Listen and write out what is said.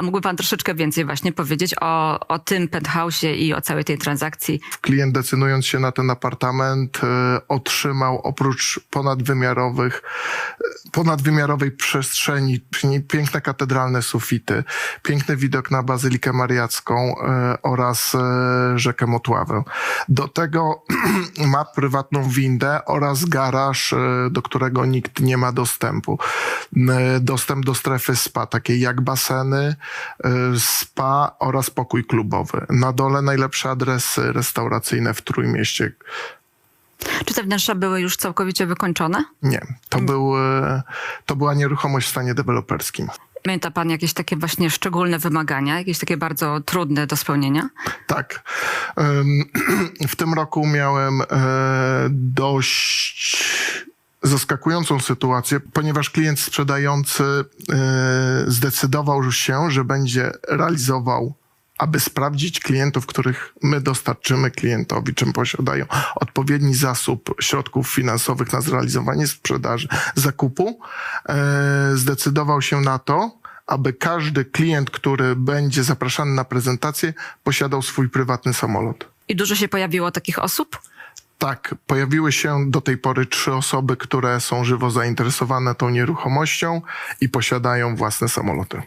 A mógłby pan troszeczkę więcej właśnie powiedzieć o, o tym penthouse'ie i o całej tej transakcji? klient decydując się na ten apartament e, otrzymał oprócz ponadwymiarowych, ponadwymiarowej przestrzeni, piękne katedralne sufity, piękny widok na Bazylikę Mariacką e, oraz e, rzekę Motławę. Do tego ma prywatną windę oraz garaż, e, do którego nikt nie ma dostępu. Dostęp do strefy spa, takiej jak baseny, spa oraz pokój klubowy. Na dole najlepsze adresy restauracyjne w Trójmieście. Czy te wnętrza były już całkowicie wykończone? Nie, to, był, e, to była nieruchomość w stanie deweloperskim. Pamięta pan jakieś takie właśnie szczególne wymagania, jakieś takie bardzo trudne do spełnienia? Tak. W tym roku miałem e, dość zaskakującą sytuację, ponieważ klient sprzedający e, zdecydował się, że będzie realizował aby sprawdzić klientów, których my dostarczymy klientowi, czym posiadają odpowiedni zasób środków finansowych na zrealizowanie sprzedaży, zakupu, e, zdecydował się na to, aby każdy klient, który będzie zapraszany na prezentację, posiadał swój prywatny samolot. I dużo się pojawiło takich osób? Tak, pojawiły się do tej pory trzy osoby, które są żywo zainteresowane tą nieruchomością i posiadają własne samoloty.